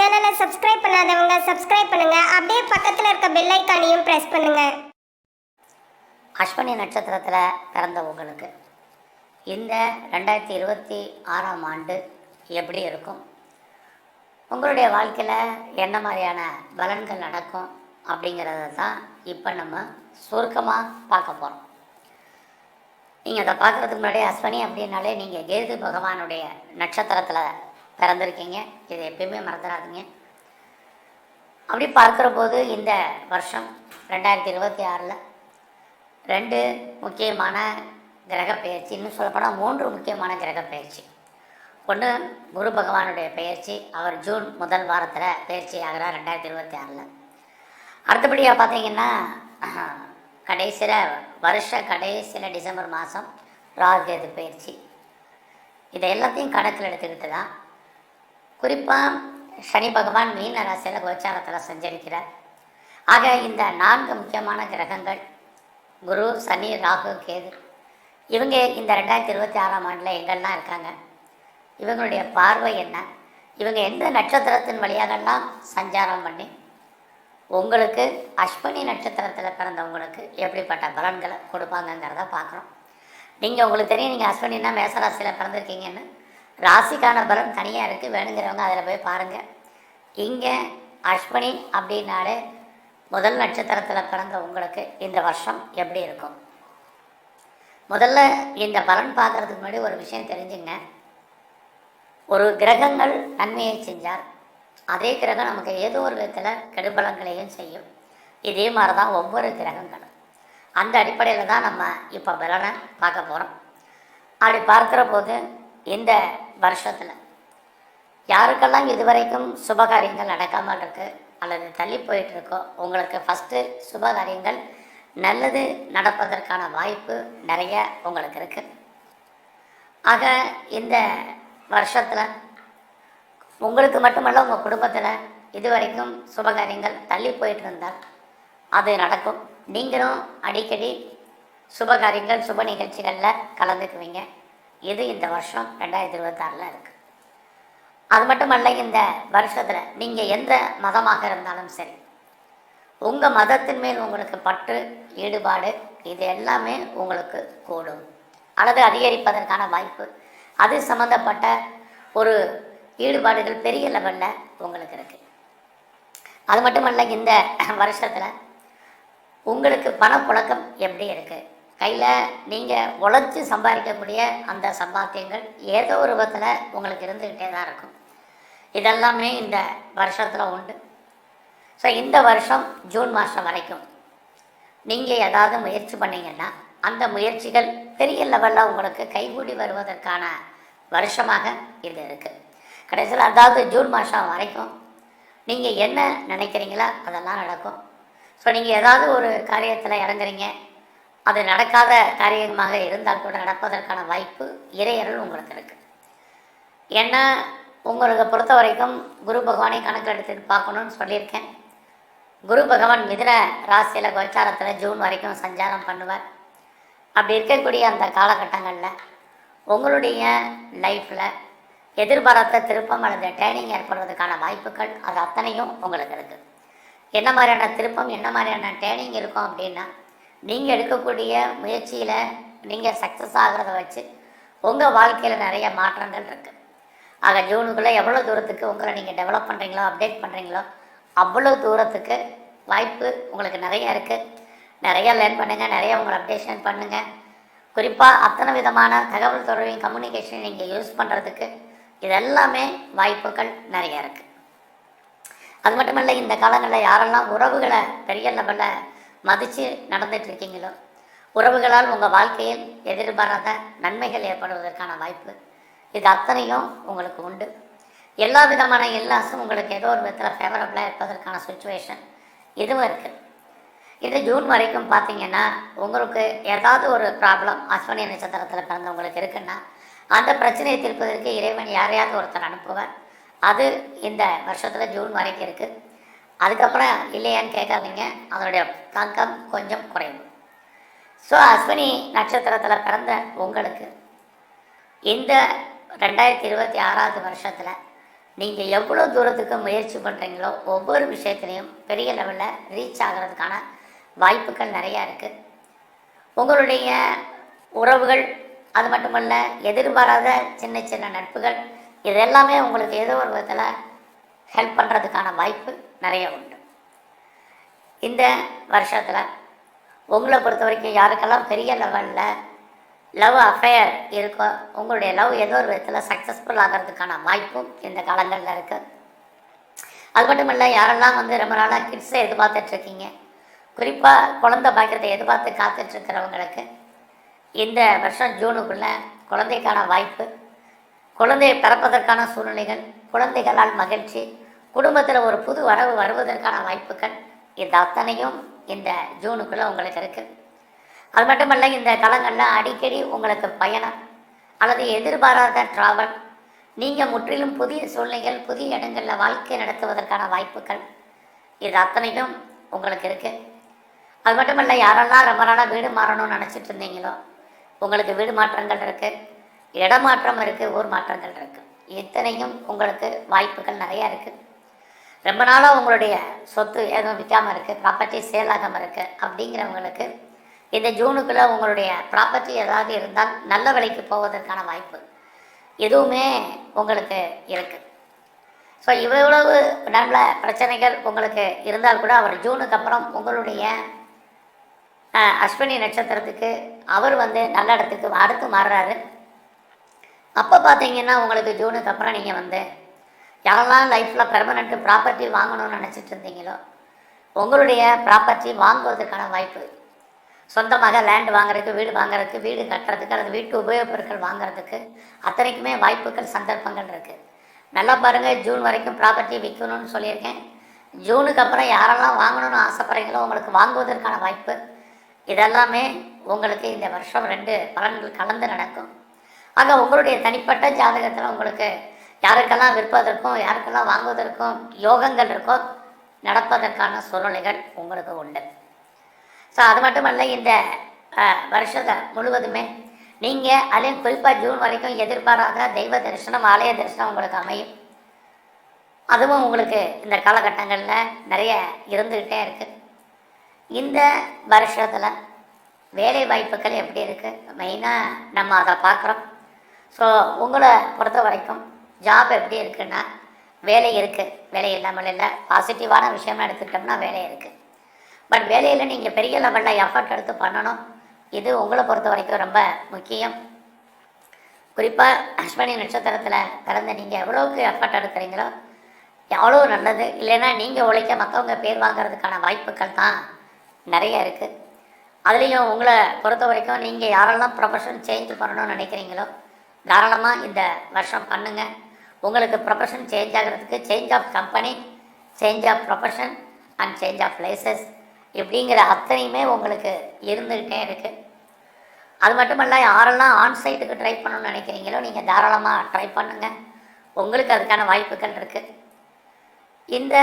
சேனலை சப்ஸ்கிரைப் பண்ணாதவங்க சப்ஸ்கிரைப் பண்ணுங்க. அப்படியே பக்கத்தில் இருக்க பெல் ஐக்கானையும் பிரஸ் பண்ணுங்க. அஸ்வினி நட்சத்திரத்தில் பிறந்த உங்களுக்கு இந்த ரெண்டாயிரத்தி இருபத்தி ஆறாம் ஆண்டு எப்படி இருக்கும்? உங்களுடைய வாழ்க்கையில் என்ன மாதிரியான பலன்கள் நடக்கும் அப்படிங்கிறத தான் இப்போ நம்ம சுருக்கமாக பார்க்க போகிறோம் நீங்கள் அதை பார்க்குறதுக்கு முன்னாடி அஸ்வினி அப்படின்னாலே நீங்கள் கேது பகவானுடைய நட்சத்திரத்தில் பிறந்திருக்கீங்க இதை எப்பயுமே மறந்துடாதீங்க. அப்படி பார்க்குற போது இந்த வருஷம் ரெண்டாயிரத்தி இருபத்தி ஆறில் ரெண்டு முக்கியமான கிரக பயிற்சி இன்னும் சொல்லப்போனால் மூன்று முக்கியமான கிரக பயிற்சி ஒன்று குரு பகவானுடைய பயிற்சி அவர் ஜூன் முதல் வாரத்தில் பயிற்சி ஆகிறார் ரெண்டாயிரத்தி இருபத்தி ஆறில். அடுத்தபடியாக பார்த்தீங்கன்னா கடைசியில் வருஷ கடைசியில் டிசம்பர் மாதம் ராகுகேது பயிற்சி இதை எல்லாத்தையும் கணக்கில் எடுத்துக்கிட்டு தான் குறிப்பாக சனி பகவான் மீன ராசியில் கோச்சாரத்தில் சஞ்சரிக்கிறார். ஆக இந்த நான்கு முக்கியமான கிரகங்கள் குரு சனி ராகு கேது இவங்க இந்த ரெண்டாயிரத்தி இருபத்தி ஆறாம் ஆண்டில் எங்கெல்லாம் இருக்காங்க? இவங்களுடைய பார்வை என்ன? இவங்க எந்த நட்சத்திரத்தின் வழியாகலாம் சஞ்சாரம் பண்ணி உங்களுக்கு அஸ்வினி நட்சத்திரத்தில் பிறந்தவங்களுக்கு எப்படிப்பட்ட பலன்களை கொடுப்பாங்கங்கிறத பார்க்குறோம் நீங்கள் உங்களுக்கு தெரியும் நீங்கள் அஸ்வினின்னா மேசராசியில் பிறந்திருக்கீங்கன்னு. ராசிக்கான பலன் தனியாக இருக்குது வேணுங்கிறவங்க அதில் போய் பாருங்கள் இங்கே அஸ்வினி அப்படின்னாலே முதல் நட்சத்திரத்தில் பிறந்த உங்களுக்கு இந்த வருஷம் எப்படி இருக்கும்? முதல்ல இந்த பலன் பார்க்குறதுக்கு முன்னாடி ஒரு விஷயம் தெரிஞ்சுங்க. ஒரு கிரகங்கள் நன்மையை செஞ்சால் அதே கிரகம் நமக்கு ஏதோ ஒரு விதத்தில் கெடுபலங்களையும் செய்யும். இதே மாதிரி தான் ஒவ்வொரு கிரகங்களும். அந்த அடிப்படையில் தான் நம்ம இப்போ பலனை பார்க்க போகிறோம் அப்படி பார்க்குற போது இந்த வருஷத்தில். யாருக்கெல்லாம் இதுவரைக்கும் சுபகாரியங்கள் நடக்காமல் இருக்கு அல்லது தள்ளி போயிட்டு இருக்கோ உங்களுக்கு ஃபஸ்ட்டு சுபகாரியங்கள் நல்லது நடப்பதற்கான வாய்ப்பு நிறைய உங்களுக்கு இருக்கு. ஆக இந்த வருஷத்தில் உங்களுக்கு மட்டுமல்ல உங்கள் குடும்பத்தில் இதுவரைக்கும் சுபகாரியங்கள் தள்ளி போயிட்டு இருந்தால் அது நடக்கும். நீங்களும் அடிக்கடி சுபகாரியங்கள் சுப நிகழ்ச்சிகளில் கலந்துக்குவீங்க. இது இந்த வருஷம் ரெண்டாயிரத்தி இருபத்தாறில் இருக்குது அது மட்டுமல்ல இந்த வருஷத்தில் நீங்கள் எந்த மதமாக இருந்தாலும் சரி உங்கள் மதத்தின் மேல் உங்களுக்கு பற்று ஈடுபாடு இது எல்லாமே உங்களுக்கு கூடும். அல்லது அதிகரிப்பதற்கான வாய்ப்பு அது சம்மந்தப்பட்ட ஒரு ஈடுபாடுகள் பெரிய லெவலில் உங்களுக்கு இருக்குது அது மட்டுமல்ல இந்த வருஷத்தில் உங்களுக்கு பணப்புழக்கம் எப்படி இருக்குது கையில் நீங்கள் உழைச்சி சம்பாதிக்கக்கூடிய அந்த சம்பாத்தியங்கள் ஏதோ ஒரு விதத்தில் உங்களுக்கு இருந்துக்கிட்டே தான் இருக்கும். இதெல்லாமே இந்த வருஷத்தில் உண்டு. ஸோ இந்த வருஷம் ஜூன் மாதம் வரைக்கும் நீங்கள் ஏதாவது முயற்சி பண்ணீங்கன்னா அந்த முயற்சிகள் பெரிய லெவலில் உங்களுக்கு கைகூடி வருவதற்கான வருஷமாக இது இருக்குது கடைசியில் அதாவது ஜூன் மாதம் வரைக்கும் நீங்கள் என்ன நினைக்கிறீங்களோ அதெல்லாம் நடக்கும். ஸோ நீங்கள் ஏதாவது ஒரு காரியத்தில் இறங்குறீங்க அது நடக்காத காரியமாக இருந்தால் கூட நடப்பதற்கான வாய்ப்பு இறையருள் உங்களுக்கு இருக்குது ஏன்னா உங்களுக்கு பொறுத்த வரைக்கும் குரு பகவானை கணக்கு எடுத்து பார்க்கணுன்னு சொல்லியிருக்கேன். குரு பகவான் மிதுன ராசியில் கோச்சாரத்தில் ஜூன் வரைக்கும் சஞ்சாரம் பண்ணுவார். அப்படி இருக்கக்கூடிய அந்த காலகட்டங்களில் உங்களுடைய லைஃப்பில் எதிர்பாராத திருப்பம் அல்லது ட்ரைனிங் ஏற்படுறதுக்கான வாய்ப்புகள் அது அத்தனையும் உங்களுக்கு இருக்குது என்ன மாதிரியான திருப்பம் என்ன மாதிரியான ட்ரைனிங் இருக்கும் அப்படின்னா நீங்கள் எடுக்கக்கூடிய முயற்சியில் நீங்கள் சக்ஸஸ் ஆகிறத வச்சு உங்கள் வாழ்க்கையில் நிறைய மாற்றங்கள் இருக்குது ஆக ஜூனுக்குள்ளே எவ்வளோ தூரத்துக்கு உங்களை நீங்கள் டெவலப் பண்ணுறீங்களோ அப்டேட் பண்ணுறீங்களோ அவ்வளோ தூரத்துக்கு வாய்ப்பு உங்களுக்கு நிறைய இருக்குது நிறைய லேர்ன் பண்ணுங்கள் நிறைய உங்களை அப்டேஷன் பண்ணுங்கள் குறிப்பாக அத்தனை விதமான தகவல் தொடர்பின் கம்யூனிகேஷன் நீங்கள் யூஸ் பண்ணுறதுக்கு இதெல்லாமே வாய்ப்புகள் நிறைய இருக்குது அது மட்டுமல்ல இந்த காலங்களில் யாரெல்லாம் உறவுகளை பெரிய லெவலில் மதித்து நடந்துட்டு இருக்கீங்களோ உறவுகளால் உங்கள் வாழ்க்கையில் எதிர்பாராத நன்மைகள் ஏற்படுவதற்கான வாய்ப்பு இது அத்தனையும் உங்களுக்கு உண்டு. எல்லா விதமான எல்லாஸும் உங்களுக்கு ஏதோ ஒரு விதத்தில் ஃபேவரபுளாக இருப்பதற்கான சுச்சுவேஷன் இதுவும் இருக்குது இது ஜூன் வரைக்கும் பார்த்தீங்கன்னா உங்களுக்கு ஏதாவது ஒரு ப்ராப்ளம் அஸ்வினி நட்சத்திரத்தில் பிறந்தவங்களுக்கு இருக்குன்னா அந்த பிரச்சனையை தீர்ப்பதற்கு இறைவன் யாரையாவது ஒருத்தர் அனுப்புவார். அது இந்த வருஷத்தில் ஜூன் வரைக்கும் இருக்குது அதுக்கப்புறம் இல்லையான்னு கேட்காதீங்க. அதனுடைய தாக்கம் கொஞ்சம் குறையும் ஸோ அஸ்வினி நட்சத்திரத்தில் பிறந்த உங்களுக்கு இந்த ரெண்டாயிரத்தி இருபத்தி ஆறாவது வருஷத்தில் நீங்கள் எவ்வளோ தூரத்துக்கு முயற்சி பண்ணுறீங்களோ ஒவ்வொரு விஷயத்துலையும் பெரிய லெவலில் ரீச் ஆகிறதுக்கான வாய்ப்புகள் நிறையா இருக்குது உங்களுடைய உறவுகள் அது மட்டுமல்ல எதிர்பாராத சின்ன சின்ன நட்புகள் இது எல்லாமே உங்களுக்கு ஏதோ ஒரு விதத்தில் ஹெல்ப் பண்ணுறதுக்கான வாய்ப்பு நிறைய உண்டு. இந்த வருஷத்தில் உங்களை பொறுத்த வரைக்கும் யாருக்கெல்லாம் பெரிய லெவலில் லவ் அஃபேர் இருக்கோ உங்களுடைய லவ் ஏதோ ஒரு விதத்தில் சக்ஸஸ்ஃபுல் ஆகிறதுக்கான வாய்ப்பும் இந்த காலங்களில் இருக்குது அது மட்டும் இல்லை யாரெல்லாம் வந்து ரொம்ப நாளாக கிட்ஸை எதிர்பார்த்துட்ருக்கீங்க குறிப்பாக குழந்தை பாக்கியத்தை எதிர்பார்த்து காத்துட்ருக்கிறவங்களுக்கு இந்த வருஷம் ஜூனுக்குள்ளே குழந்தைக்கான வாய்ப்பு குழந்தையை பிறப்பதற்கான சூழ்நிலைகள் குழந்தைகளால் மகிழ்ச்சி குடும்பத்தில் ஒரு புது வரவு வருவதற்கான வாய்ப்புகள் இந்த அத்தனையும் இந்த ஜூனுக்குள்ளே உங்களுக்கு இருக்குது அது மட்டுமல்ல இந்த காலங்களில் அடிக்கடி உங்களுக்கு பயணம் அல்லது எதிர்பாராத ட்ராவல் நீங்கள் முற்றிலும் புதிய சூழ்நிலைகள் புதிய இடங்களில் வாழ்க்கை நடத்துவதற்கான வாய்ப்புகள் இது அத்தனையும் உங்களுக்கு இருக்குது அது மட்டுமல்ல யாரெல்லாம் ரொம்ப நாளாக வீடு மாறணும்னு நினச்சிட்டு இருந்தீங்களோ உங்களுக்கு வீடு மாற்றங்கள் இருக்குது இடமாற்றம் இருக்குது ஊர் மாற்றங்கள் இருக்குது இத்தனையும் உங்களுக்கு வாய்ப்புகள் நிறையா இருக்குது ரொம்ப நாளாக உங்களுடைய சொத்து எதுவும் விற்காமல் இருக்குது ப்ராப்பர்ட்டி சேல் ஆகாமல் இருக்குது அப்படிங்கிறவங்களுக்கு இந்த ஜூனுக்குள்ளே உங்களுடைய ப்ராப்பர்ட்டி ஏதாவது இருந்தால் நல்ல விலைக்கு போவதற்கான வாய்ப்பு எதுவுமே உங்களுக்கு இருக்குது ஸோ இவ்வளவு நல்ல பிரச்சனைகள் உங்களுக்கு இருந்தால் கூட அவர் ஜூனுக்கு அப்புறம் உங்களுடைய அஸ்வினி நட்சத்திரத்துக்கு அவர் வந்து நல்ல இடத்துக்கு அடுத்து மாறுறாரு. அப்போ பார்த்தீங்கன்னா உங்களுக்கு ஜூனுக்கு அப்புறம் நீங்கள் வந்து யாரெல்லாம் லைஃப்பில் பெர்மனெண்ட்டு ப்ராப்பர்ட்டி வாங்கணும்னு நினச்சிட்டு இருந்தீங்களோ உங்களுடைய ப்ராப்பர்ட்டி வாங்குவதற்கான வாய்ப்பு. சொந்தமாக லேண்ட் வாங்குறதுக்கு வீடு வாங்குறதுக்கு வீடு கட்டுறதுக்கு அல்லது வீட்டு உபயோகப்பொருட்கள் வாங்குறதுக்கு அத்தனைக்குமே வாய்ப்புகள் சந்தர்ப்பங்கள் இருக்குது நல்லா பாருங்கள் ஜூன் வரைக்கும் ப்ராப்பர்ட்டி விற்கணும்னு சொல்லியிருக்கேன். ஜூனுக்கு அப்புறம் யாரெல்லாம் வாங்கணும்னு ஆசைப்படுறீங்களோ உங்களுக்கு வாங்குவதற்கான வாய்ப்பு. இதெல்லாமே உங்களுக்கு இந்த வருஷம் ரெண்டு பலன்கள் கலந்து நடக்கும். ஆக உங்களுடைய தனிப்பட்ட ஜாதகத்தில் உங்களுக்கு யாருக்கெல்லாம் விற்பதற்கும் யாருக்கெல்லாம் வாங்குவதற்கும் யோகங்கள் இருக்கோ நடப்பதற்கான சூழ்நிலைகள் உங்களுக்கு உண்டு. ஸோ அது மட்டுமல்ல இந்த வருஷத்தை முழுவதுமே நீங்கள் அதையும் குறிப்பாக ஜூன் வரைக்கும் எதிர்பாராத தெய்வ தரிசனம் ஆலய தரிசனம் உங்களுக்கு அமையும். அதுவும் உங்களுக்கு இந்த காலகட்டங்களில் நிறைய இருந்துக்கிட்டே இருக்குது இந்த வருஷத்தில் வேலை வாய்ப்புகள் எப்படி இருக்குது மெயினாக நம்ம அதை பார்க்குறோம். ஸோ உங்களை பொறுத்த வரைக்கும் ஜாப் எப்படி இருக்குன்னா வேலை இருக்குது வேலை இல்லாமல் இல்லை. பாசிட்டிவான விஷயம்னு எடுத்துக்கிட்டோம்னா வேலை இருக்குது பட் வேலையில் நீங்கள் பெரிய லெவலில் எஃபர்ட் எடுத்து பண்ணணும். இது உங்களை பொறுத்த வரைக்கும் ரொம்ப முக்கியம். குறிப்பாக அஸ்வினி நட்சத்திரத்தில் பிறந்த நீங்கள் எவ்வளோக்கு எஃபர்ட் எடுக்கிறீங்களோ எவ்வளோ நல்லது. இல்லைன்னா நீங்கள் உழைக்க மற்றவங்க பேர் வாங்குறதுக்கான வாய்ப்புகள் தான் நிறைய இருக்குது அதுலேயும் உங்களை பொறுத்த வரைக்கும் நீங்கள் யாரெல்லாம் ப்ரொஃபஷன் சேஞ்ச் பண்ணணும்னு நினைக்கிறீங்களோ தாராளமாக இந்த வருஷம் பண்ணுங்கள் உங்களுக்கு ப்ரொஃபஷன் சேஞ்ச் ஆகிறதுக்கு change of company change of profession and change of places இப்படிங்கிற அத்தனையுமே உங்களுக்கு இருந்துக்கிட்டே இருக்குது அது மட்டுமல்ல யாரெல்லாம் ஆன்சைட்டுக்கு ட்ரை பண்ணணும்னு நினைக்கிறீங்களோ நீங்கள் தாராளமாக ட்ரை பண்ணுங்கள் உங்களுக்கு அதுக்கான வாய்ப்புகள் இருக்குது இந்த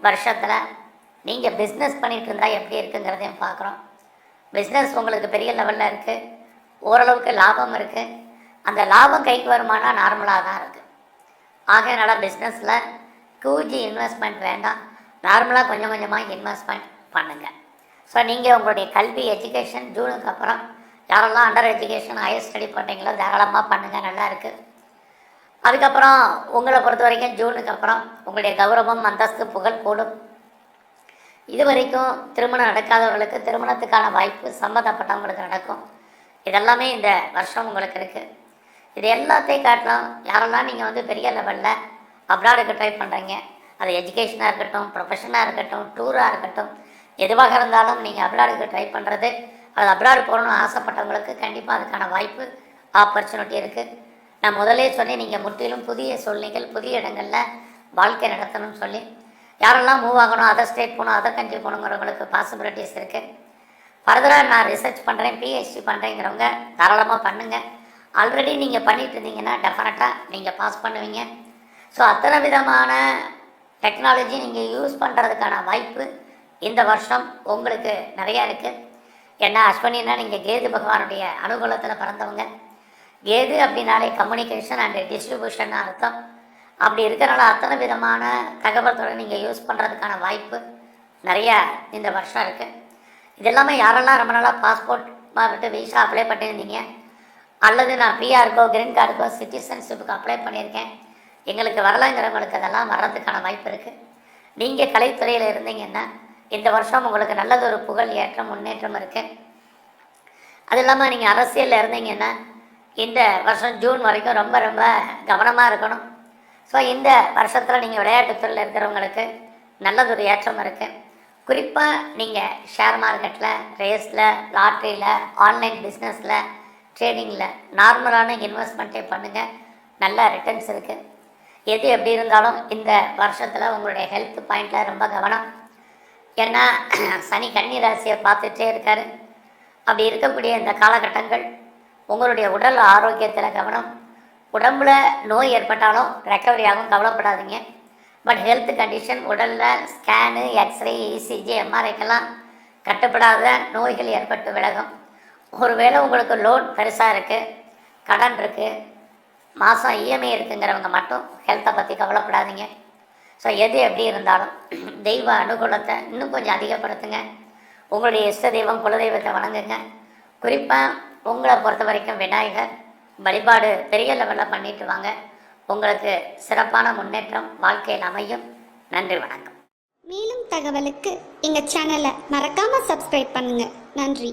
வருஷத்தில் நீங்கள் பிஸ்னஸ் பண்ணிகிட்டு இருந்தால் எப்படி இருக்குங்கிறதையும் பார்க்குறோம். பிஸ்னஸ் உங்களுக்கு பெரிய லெவலில் இருக்குது ஓரளவுக்கு லாபம் இருக்குது அந்த லாபம் கைக்கு வருமானா நார்மலாக தான் இருக்குது ஆக ஆகையனால பிஸ்னஸில் கூஜி இன்வெஸ்ட்மெண்ட் வேண்டாம். நார்மலாக கொஞ்சம் கொஞ்சமாக இன்வெஸ்ட்மெண்ட் பண்ணுங்கள் ஸோ நீங்கள் உங்களுடைய கல்வி எஜுகேஷன் ஜூனுக்கு அப்புறம் யாரெல்லாம் அண்டர் எஜுகேஷன் ஹையர் ஸ்டடி பண்ணுறீங்களோ தாராளமாக பண்ணுங்கள் நல்லா இருக்குது அதுக்கப்புறம் உங்களை பொறுத்த வரைக்கும் ஜூனுக்கு அப்புறம் உங்களுடைய கௌரவம் அந்தஸ்து புகழ் கூடும். இது வரைக்கும் திருமணம் நடக்காதவர்களுக்கு திருமணத்துக்கான வாய்ப்பு சம்மந்தப்பட்டவங்களுக்கு நடக்கும். இதெல்லாமே இந்த வருஷம் உங்களுக்கு இருக்குது இது எல்லாத்தையும் காட்டணும் யாரெல்லாம் நீங்கள் வந்து பெரிய லெவலில் அப்ராடுக்கு ட்ரை பண்ணுறீங்க அது எஜுகேஷனாக இருக்கட்டும் ப்ரொஃபஷனாக இருக்கட்டும் டூராக இருக்கட்டும் எதுவாக இருந்தாலும் நீங்கள் அப்ராடுக்கு ட்ரை பண்ணுறது அது அப்ராடு போகணும்னு ஆசைப்பட்டவங்களுக்கு கண்டிப்பாக அதுக்கான வாய்ப்பு ஆப்பர்ச்சுனிட்டி இருக்குது நான் முதலே சொல்லி நீங்கள் முற்றிலும் புதிய சூழ்நிலைகள் புதிய இடங்களில் வாழ்க்கை நடத்தணும்னு சொல்லி. யாரெல்லாம் மூவ் ஆகணும் அதர் ஸ்டேட் போகணும் அதர் கண்ட்ரி போகணுங்கிறவங்களுக்கு பாசிபிலிட்டிஸ் இருக்குது ஃபர்தராக நான் ரிசர்ச் பண்ணுறேன் பிஹெச்டி பண்ணுறேங்கிறவங்க தாராளமாக பண்ணுங்கள் ஆல்ரெடி நீங்கள் பண்ணிட்டு இருந்தீங்கன்னா டெஃபினட்டாக நீங்கள் பாஸ் பண்ணுவீங்க. ஸோ அத்தனை விதமான டெக்னாலஜி நீங்கள் யூஸ் பண்ணுறதுக்கான வாய்ப்பு இந்த வருஷம் உங்களுக்கு நிறையா இருக்குது ஏன்னா அஸ்வினின்னா நீங்கள் கேது பகவானுடைய அனுகூலத்தில் பிறந்தவங்க. கேது அப்படின்னாலே கம்யூனிகேஷன் அண்ட் டிஸ்ட்ரிபியூஷன் அர்த்தம். அப்படி இருக்கிறனால அத்தனை விதமான தகவல் தொடர் நீங்கள் யூஸ் பண்ணுறதுக்கான வாய்ப்பு நிறையா இந்த வருஷம் இருக்குது இதெல்லாமே யாரெல்லாம் ரொம்ப நாளாக பாஸ்போர்ட் விட்டு விசா அப்ளை பண்ணியிருந்தீங்க? அல்லது நான் பிஆருக்கோ கிரீன் கார்டுக்கோ சிட்டிசன்ஷிப்புக்கு அப்ளை பண்ணியிருக்கேன். எங்களுக்கு வரலைங்கிறவங்களுக்கு அதெல்லாம் வர்றதுக்கான வாய்ப்பு இருக்குது நீங்கள் கலைத்துறையில் இருந்தீங்கன்னா இந்த வருஷம் உங்களுக்கு நல்லதொரு புகழ் ஏற்றம் முன்னேற்றம் இருக்குது அது இல்லாமல் நீங்கள் அரசியலில் இருந்தீங்கன்னா இந்த வருஷம் ஜூன் வரைக்கும் ரொம்ப ரொம்ப கவனமாக இருக்கணும். ஸோ இந்த வருஷத்தில் நீங்கள் விளையாட்டுத்துறையில் இருக்கிறவங்களுக்கு நல்லதொரு ஏற்றம் இருக்குது குறிப்பாக நீங்கள் ஷேர் மார்க்கெட்டில் ரேஸில் லாட்ரியில் ஆன்லைன் பிஸ்னஸில் ட்ரேடிங்கில் நார்மலான இன்வெஸ்ட்மெண்ட்டே பண்ணுங்கள் நல்ல ரிட்டர்ன்ஸ் இருக்குது எது எப்படி இருந்தாலும் இந்த வருஷத்தில் உங்களுடைய ஹெல்த் பாயிண்டில் ரொம்ப கவனம். ஏன்னா சனி கன்னி ராசியை பார்த்துட்டே இருக்கார். அப்படி இருக்கக்கூடிய இந்த காலகட்டங்கள் உங்களுடைய உடல் ஆரோக்கியத்தில் கவனம். உடம்புல நோய் ஏற்பட்டாலும் ரெக்கவரி ஆகும் கவலைப்படாதீங்க. பட் ஹெல்த் கண்டிஷன் உடலில் ஸ்கேனு எக்ஸ்ரே இசிஜி எம்ஆர்ஐக்கெல்லாம் கட்டுப்படாத நோய்கள் ஏற்பட்டு விலகும். ஒருவேளை உங்களுக்கு லோன் பெருசாக இருக்குது கடன் இருக்குது மாதம் இஎம்ஐ இருக்குங்கிறவங்க மட்டும் ஹெல்த்தை பற்றி கவலைப்படாதீங்க. ஸோ எது எப்படி இருந்தாலும் தெய்வ அனுகூலத்தை இன்னும் கொஞ்சம் அதிகப்படுத்துங்க. உங்களுடைய இஷ்ட தெய்வம் குலதெய்வத்தை வணங்குங்க. குறிப்பாக உங்களை பொறுத்த வரைக்கும் விநாயகர் வழிபாடு பெரிய லெவலில் பண்ணிட்டு வாங்க. உங்களுக்கு சிறப்பான முன்னேற்றம் வாழ்க்கையில் அமையும். நன்றி வணக்கம். மேலும் தகவலுக்கு எங்கள் சேனலை மறக்காமல் சப்ஸ்கிரைப் பண்ணுங்கள் நன்றி.